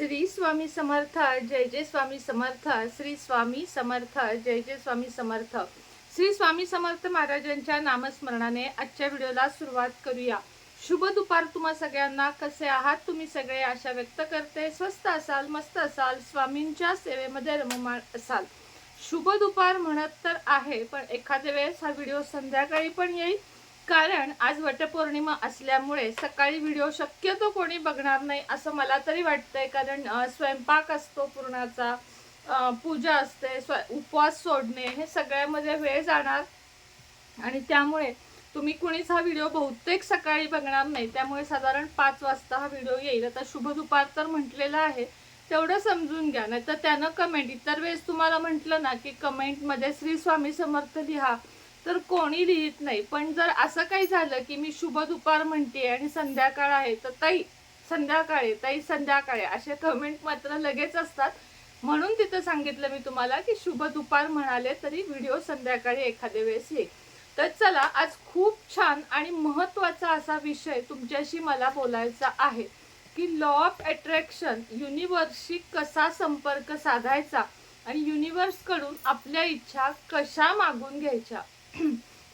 श्री स्वामी समर्थ जय जय स्वामी समर्थ श्री स्वामी समर्थ जय जय स्वामी समर्थ. श्री स्वामी समर्थ महाराजांच्या नामस्मरणाने आजच्या व्हिडिओला सुरुवात करूया. शुभ दुपार तुम्हा सगळ्यांना. कसे आहात तुम्ही सगळे? आशा व्यक्त करते. स्वस्त असाल मस्त असाल स्वामींच्या सेवेमध्ये रममाण असाल. शुभ दुपार म्हणत तर आहे पण एखाद्या वेळेस हा व्हिडिओ संध्याकाळी पण येईल. कारण आज वटपौर्णिमा असल्यामुळे सकाळी व्हिडिओ शक्यतो कोणी बघणार नाही असं मला तरी वाटतंय. कारण स्वयंपाक असतो पूर्णाचा पूजा असते स्व उपवास सोडणे हे सगळ्यामध्ये वेळ जाणार. आणि त्यामुळे तुम्ही कुणीच हा व्हिडिओ बहुतेक सकाळी बघणार नाही. त्यामुळे साधारण पाच वाजता हा व्हिडिओ येईल. आता शुभ दुपार तर म्हटलेला आहे. तेवढं समजून घ्या. नाही तर त्यानं कमेंट इतर वेळेस तुम्हाला म्हटलं ना की कमेंटमध्ये श्री स्वामी समर्थ लिहा. तर कोणी लिहित नाही. पण जर असं काही झालं की मी शुभ दुपार म्हणते आणि संध्याकाळ आहे तर ताई संध्याकाळी ताई संध्याकाळी असे कमेंट मात्र लगेच असतात. म्हणून तिथं सांगितलं मी तुम्हाला की शुभ दुपार म्हणाले तरी व्हिडिओ संध्याकाळी एखाद्या वेळेस येईल. तर चला आज खूप छान आणि महत्त्वाचा असा विषय तुमच्याशी मला बोलायचा आहे की लॉ ऑफ अट्रॅक्शन युनिवर्सशी कसा संपर्क साधायचा आणि युनिवर्सकडून आपल्या इच्छा कशा मागून घ्यायच्या?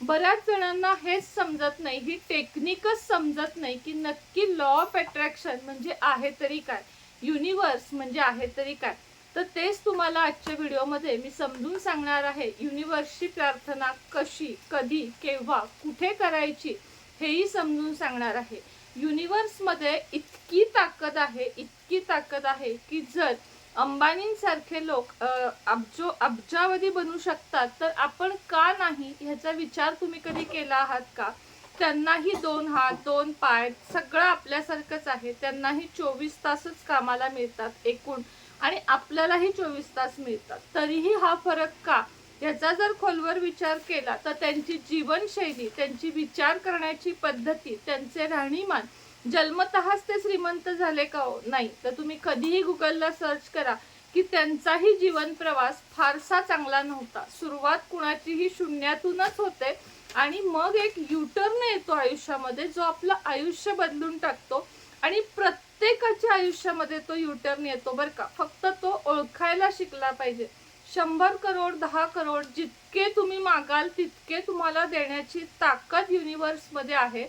बऱ्याच जणांना हेच समजत नाही ही टेक्निकच समजत नाही की नक्की लॉ ऑफ अट्रॅक्शन म्हणजे आहे तरी काय? युनिवर्स म्हणजे आहे तरी काय? तर तेच तुम्हाला आजच्या व्हिडिओमध्ये मी समजून सांगणार आहे युनिव्हर्सची प्रार्थना कशी कधी केव्हा कुठे करायची हेही समजून सांगणार आहे. युनिवर्समध्ये इतकी ताकद आहे इतकी ताकद आहे की जर अंबानींसारखे लोक अब्जो अब्जावधी बनू शकतात. तर आपण का नाही ह्याचा विचार तुम्ही कधी केला आहात का? त्यांनाही दोन हात दोन पाय सगळं आपल्यासारखंच आहे. त्यांनाही चोवीस तासच कामाला मिळतात एकूण. आणि आपल्यालाही चोवीस तास मिळतात. तरीही हा फरक का? याचा जर खोलवर विचार केला तर त्यांची जीवनशैली त्यांची विचार करण्याची पद्धती त्यांचे राहणीमान जन्मतःच ते श्रीमंत झाले का हो? नाही. तर तुम्ही कधीही गुगलला सर्च करा की त्यांचाही जीवन प्रवास फारसा चांगला नव्हता. सुरुवात कुणाचीही शून्यातूनच होते आणि मग एक युटर्न येतो आयुष्यामध्ये जो आपलं आयुष्य बदलून टाकतो आणि प्रत्येकाच्या आयुष्यामध्ये तो युटर्न येतो बरं का. फक्त तो ओळखायला शिकला पाहिजे. शंभर करोड दहा करोड जितके तुम्ही मागाल तितके तुम्हाला देण्याची ताकद युनिव्हर्समध्ये आहे.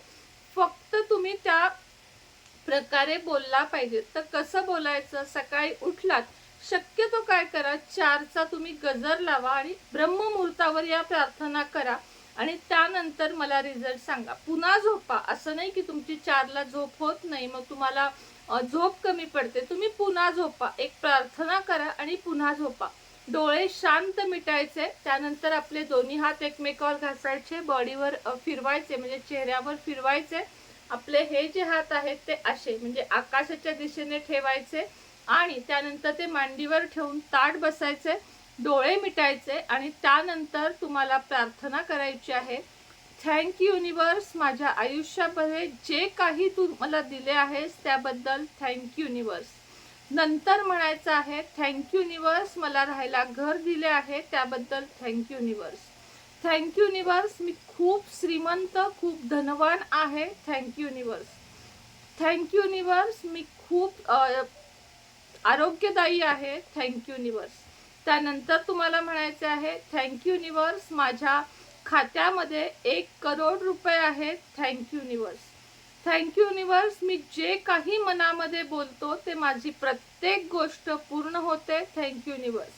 फक्त तुम्ही त्या प्रकारे बोलला पाहिजे. तर कसं बोलायचं? सकाळी उठलात शक्यतो काय करा? चारचा तुम्ही गजर लावा आणि ब्रह्ममुहूर्तावर या प्रार्थना करा आणि त्यानंतर मला रिझल्ट सांगा. पुन्हा झोपा. असं नाही की तुमची चारला झोप होत नाही मग तुम्हाला झोप कमी पडते. तुम्ही पुन्हा झोपा. एक प्रार्थना करा आणि पुन्हा झोपा. डोळे शांत मिटायचे त्यानंतर आपले दोन्ही हात एकमेकावर घासायचे बॉडीवर फिरवायचे म्हणजे चेहऱ्यावर फिरवायचे. आपले हे जे हात आहेत ते असे म्हणजे आकाशाच्या दिशेने ठेवायचे आणि त्यानंतर ते मांडीवर ठेवून ताट बसायचे डोळे मिटायचे आणि त्यानंतर तुम्हाला प्रार्थना करायची आहे. थँक युनिवर्स माझ्या आयुष्यामध्ये जे काही तू मला दिले आहेस त्याबद्दल थँक यू युनिवर्स नंतर म्हणायचं आहे थँक यू युनिवर्स मला राहायला घर दिले आहे त्याबद्दल thank you universe thank you universe मी खूप श्रीमंत खूप धनवान आहे. Thank you universe thank you universe मी खूप आरोग्यदायी आहे. थँक यू युनिवर्स त्यानंतर तुम्हाला म्हणायचे आहे थँक यू युनिवर्स माझ्या खात्यामध्ये एक करोड रुपये आहेत. Thank you universe thank you universe मी जे काही मनामध्ये बोलतो ते माझी प्रत्येक गोष्ट पूर्ण होते. थँक यू युनिवर्स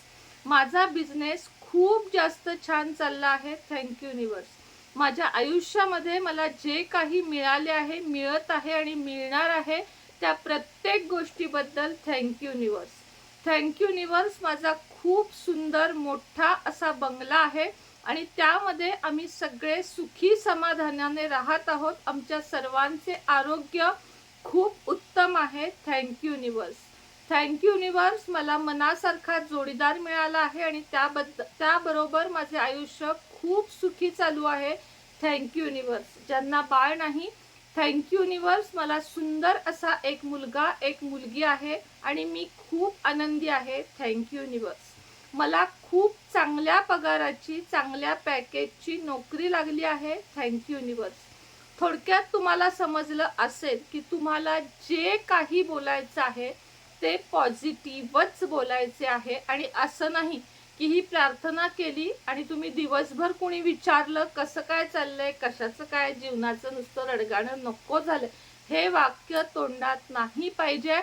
माझा बिझनेस खूप जास्त छान चालला आहे. थँक यू युनिवर्स माझ्या आयुष्यामध्ये मला जे काही मिळाले आहे मिळत आहे आणि मिळणार आहे त्या प्रत्येक गोष्टीबद्दल thank universe thank you universe माझा खूप सुंदर मोठा असा बंगला आहे आणि त्यामध्ये आम्ही सगळे सुखी समाधानाने राहत आहोत. आमच्या सर्वांचे आरोग्य खूप उत्तम आहे. Thank you universe thank you universe मला मनासारखा जोडीदार मिळाला आहे आणि त्याबद्दल त्याबरोबर माझे आयुष्य खूप सुखी चालू आहे. थँक यू युनिवर्स ज्यांना बाळ नाही थँक यू युनिवर्स मला सुंदर असा एक मुलगा एक मुलगी आहे आणि मी खूप आनंदी आहे. थँक यू युनिवर्स मला खूप चांगल्या पगाराची चांगल्या पॅकेजची नोकरी लागली आहे. थँक यू युनिवर्स थोडक्यात तुम्हाला समजलं असेल की तुम्हाला जे काही बोलायचं आहे ते पॉझिटिव्हच बोलायचे आहे. आणि असं नाही की ही प्रार्थना केली आणि तुम्ही दिवसभर कुणी विचारलं कसं काय चाललंय कशाचं काय जीवनाचं नुसतं रडगाणं नको झालं. हे वाक्य तोंडात नाही पाहिजे.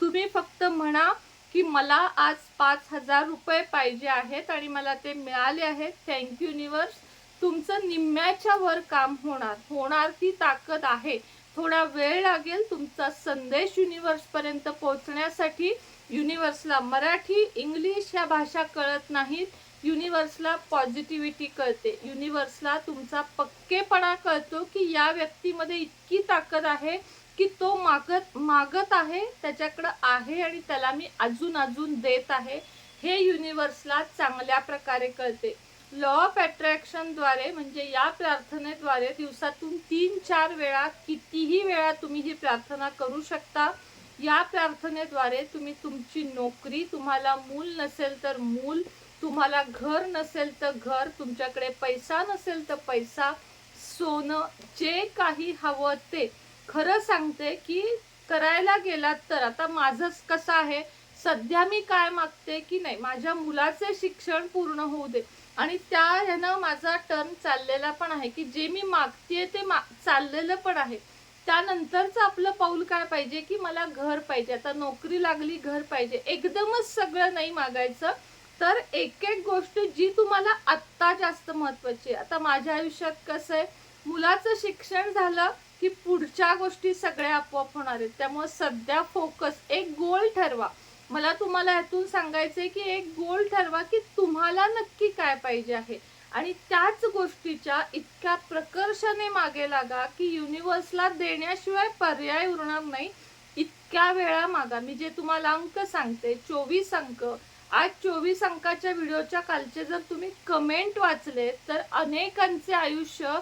तुम्ही फक्त म्हणा की मला आज पाच हजार रुपये पाहिजे आहेत आणि मला ते मिळाले आहेत. थँक्यू युनिवर्स तुमचं निम्म्याच्या वर काम होणार होणार ती ताकद आहे. थोडा वेळ लागेल तुमचा संदेश युनिव्हर्सपर्यंत पोहोचण्यासाठी. युनिवर्सला मराठी इंग्लिश ह्या भाषा कळत नाहीत. युनिवर्सला पॉझिटिव्हिटी कळते. युनिवर्सला तुमचा पक्केपणा कळतो की या व्यक्तीमध्ये इतकी ताकद आहे की तो मागत मागत आहे त्याच्याकडं आहे आणि त्याला मी अजून अजून देत आहे. हे युनिवर्सला चांगल्या प्रकारे कळते. लॉ ऑफ अट्रॅक्शनद्वारे म्हणजे या प्रार्थनेद्वारे दिवसातून तीन चार वेळा कितीही वेळा तुम्ही ही प्रार्थना करू शकता. या प्रार्थनेद्वारे तुम्ही तुमची नोकरी तुम्हाला मूल नसेल तर मूल तुम्हाला घर नसेल तर घर तुमच्याकडे पैसा नसेल तर पैसा सोनं जे काही हवं ते. खरं सांगते की करायला गेलात तर आता माझंच कसं आहे सध्या मी काय मागते की नाही माझ्या मुलाचे शिक्षण पूर्ण होऊ दे. आणि त्या ह्यानं माझा टर्न चाललेला पण आहे की जे मी मागतेय ते मा चाललेलं पण आहे. त्यानंतरचं आपलं पाऊल काय पाहिजे की मला घर पाहिजे. आता नोकरी लागली घर पाहिजे. एकदमच सगळं नाही मागायचं. तर एक एक गोष्ट जी तुम्हाला आत्ता जास्त महत्वाची आहे. आता माझ्या आयुष्यात कसं आहे मुलाचं शिक्षण झालं की पुढच्या गोष्टी सगळ्या आपोआप होणार आहेत. त्यामुळे सध्या फोकस एक गोल ठरवा. मला तुम्हाला यातून सांगायचंय की एक गोल ठरवा की तुम्हाला नक्की काय पाहिजे आहे. आणि त्याच गोष्टीच्या इतक्या प्रकर्षाने मागे लागा की युनिवर्सला देण्याशिवाय पर्याय उरणार नाही. इतक्या वेळा मागा. मी जे तुम्हाला अंक सांगते चोवीस अंक. आज चोवीस अंकाच्या व्हिडिओच्या कालचे जर तुम्ही कमेंट वाचले तर अनेकांचे आयुष्य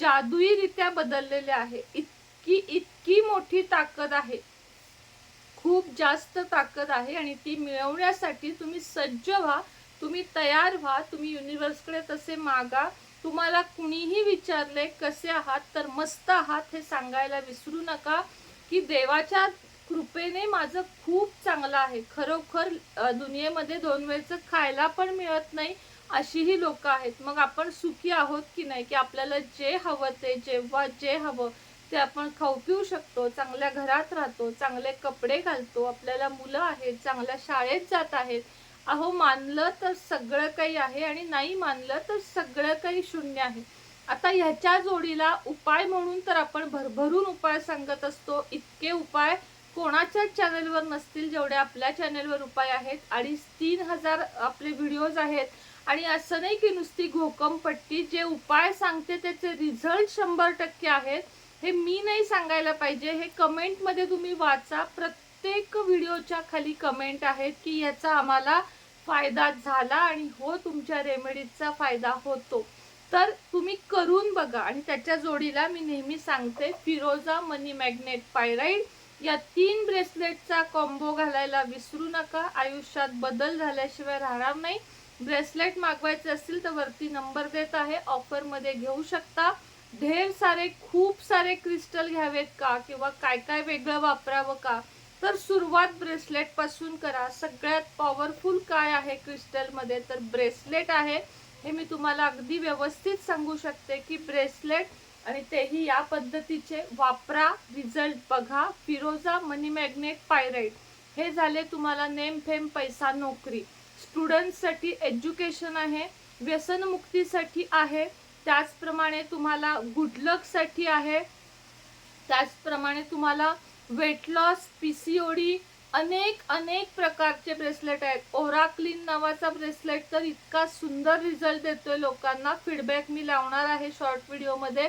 जादुईरित्या बदललेले आहे. इतकी इतकी मोठी ताकद आहे. खूप जास्त ताकद आहे आणि ती मिळवण्यासाठी तुम्ही सज्ज व्हा तुम्ही तयार व्हा तुम्ही युनिव्हर्सकडे तसे मागा. तुम्हाला कुणीही विचारले कसे आहात तर मस्त आहात हे सांगायला विसरू नका की देवाच्या कृपेने माझं खूप चांगलं आहे. खरोखर दुनियेमध्ये दोन वेळचं खायला पण मिळत नाही अशीही लोक आहेत. मग आपण सुखी आहोत की नाही? की आपल्याला जे हवं ते जेव्हा जे हवं ते आपण खाऊ पिऊ शकतो चांगल्या घरात राहतो चांगले कपडे घालतो आपल्याला मुलं आहेत चांगल्या शाळेत जात आहेत. अहो मानलं तर सगळं काही आहे आणि नाही मानलं तर सगळं काही शून्य आहे. आता ह्याच्या जोडीला उपाय म्हणून तर आपण भरभरून उपाय सांगत असतो. इतके उपाय कोणाच्याच चॅनलवर नसतील जेवढे आपल्या चॅनलवर उपाय आहेत. अडीच तीन हजार आपले व्हिडिओज आहेत. आणि असं नाही की नुसती घोकमपट्टी जे उपाय सांगते त्याचे रिझल्ट शंभर टक्के आहेत. हे मी नाही सांगायला पाहिजे हे कमेंटमध्ये तुम्ही वाचा. प्रत्येक व्हिडिओच्या खाली कमेंट आहेत की याचा आम्हाला फायदा झाला आणि हो तुमच्या रेमेडीजचा फायदा होतो. तर तुम्ही करून बघा आणि त्याच्या जोडीला मी नेहमी सांगते फिरोजा मनी मॅग्नेट पायराईड या तीन ब्रेसलेटचा कॉम्बो घालायला विसरू नका. आयुष्यात बदल झाल्याशिवाय राहणार नाही. ब्रेसलेट मागवायचे असतील तर वरती नंबर देत आहे. ऑफरमध्ये घेऊ शकता. ढेर सारे खूप सारे क्रिस्टल घ्यावेत का? किंवा काय काय वेगळं वापरावं का? तर सुरुवात ब्रेसलेटपासून करा. सगळ्यात पॉवरफुल काय आहे क्रिस्टलमध्ये तर ब्रेसलेट आहे. हे मी तुम्हाला अगदी व्यवस्थित सांगू शकते की ब्रेसलेट आणि तेही या पद्धतीचे वापरा रिझल्ट बघा. फिरोजा मनी मॅग्नेट पायराईट हे झाले तुम्हाला नेम फेम पैसा नोकरी. स्टुडंटसाठी एज्युकेशन आहे. व्यसनमुक्तीसाठी आहे. त्याचप्रमाणे तुम्हाला गुड लकसाठी आहे. त्याचप्रमाणे तुम्हाला weight loss P C O D अनेक अनेक प्रकारचे ब्रेसलेट आहेत. ओराक्लिन नावाचा ब्रेसलेट तर इतका सुंदर रिझल्ट देतोय लोकांना. फीडबॅक मी लावणार आहे शॉर्ट व्हिडिओमध्ये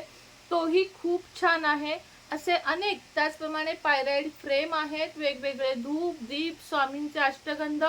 तोही खूप छान आहे. असे अनेक त्याचप्रमाणे पायराईड फ्रेम आहेत. वेगवेगळे धूप दीप स्वामींचे अष्टगंध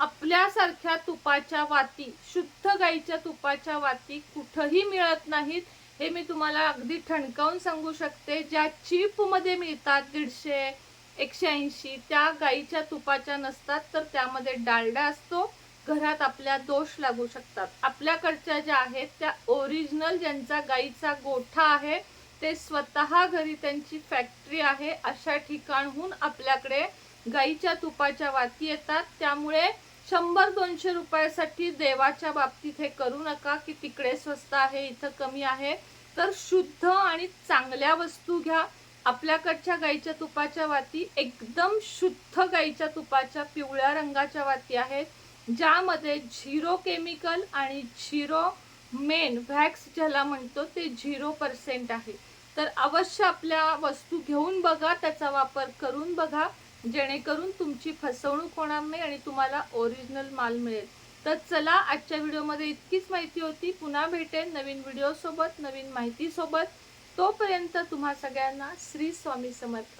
आपल्यासारख्या तुपाच्या वाती शुद्ध गाईच्या तुपाच्या वाती कुठंही मिळत नाहीत हे मी तुम्हाला अगदी ठणकावून सांगू शकते. ज्या चीपमध्ये मिळतात दीडशे एकशे ऐंशी त्या गाईच्या तुपाच्या नसतात तर त्यामध्ये डालडा असतो. घरात आपल्या दोष लागू शकतात. आपल्याकडच्या ज्या आहेत त्या ओरिजिनल ज्यांचा गाईचा गोठा आहे ते स्वतः घरी त्यांची फॅक्टरी आहे. अशा ठिकाणहून आपल्याकडे गाईच्या तुपाच्या वाती येतात. त्यामुळे शंभर दोनशे रुपयासाठी देवाच्या बाबतीत हे करू नका की तिकडे स्वस्त आहे इथं कमी आहे. तर शुद्ध आणि चांगल्या वस्तू घ्या. आपल्याकडच्या गाईच्या तुपाच्या वाती एकदम शुद्ध गाईच्या तुपाच्या पिवळ्या रंगाच्या वाती आहेत ज्यामध्ये झिरो केमिकल आणि झिरो मेन व्हॅक्स ज्याला म्हणतो ते झिरो पर्सेंट आहे. तर अवश्य आपल्या वस्तू घेऊन बघा त्याचा वापर करून बघा. जेणेकरून तुमची फसवणूक होणार नाही आणि तुम्हाला ओरिजिनल माल मिळेल. तर चला आजच्या व्हिडिओमध्ये इतकीच माहिती होती. पुन्हा भेटेन नवीन व्हिडिओ सोबत नवीन माहिती सोबत तोपर्यंत तुम्हा सगळ्यांना श्री स्वामी समर्थ.